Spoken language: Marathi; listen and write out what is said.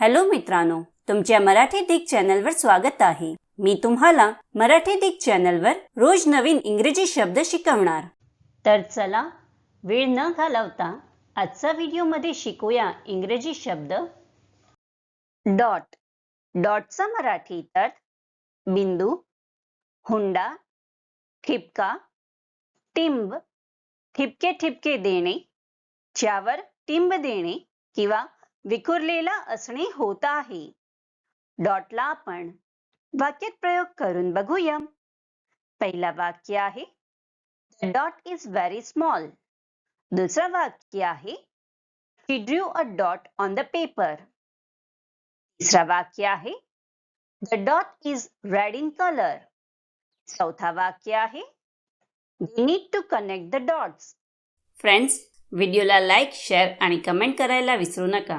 हॅलो मित्रांनो तुमच्या मराठी दिग चॅनलवर स्वागत आहे. मी तुम्हाला मराठी दिग चॅनलवर रोज नवीन इंग्रजी शब्द शिकवणार. तर चला वेळ न घालवता आजचा व्हिडिओमध्ये शिकूया इंग्रजी शब्द. डॉट डॉटचा मराठी तर बिंदू हुंडा ठिपका टिंब ठिपके ठिपके देणे ज्यावर टिंब देणे किंवा विखुरलेला असणे होत आहे. डॉटला आपण वाक्यात प्रयोग करून बघूया. पहिला वाक्य आहे the dot is very small दुसरं वाक्य आहे he drew a dot on the paper तिसरा वाक्य आहे the dot is red in colour चौथा वाक्य आहे They need to connect the dots friends व्हिडिओला लाईक शेअर आणि कमेंट करायला विसरू नका.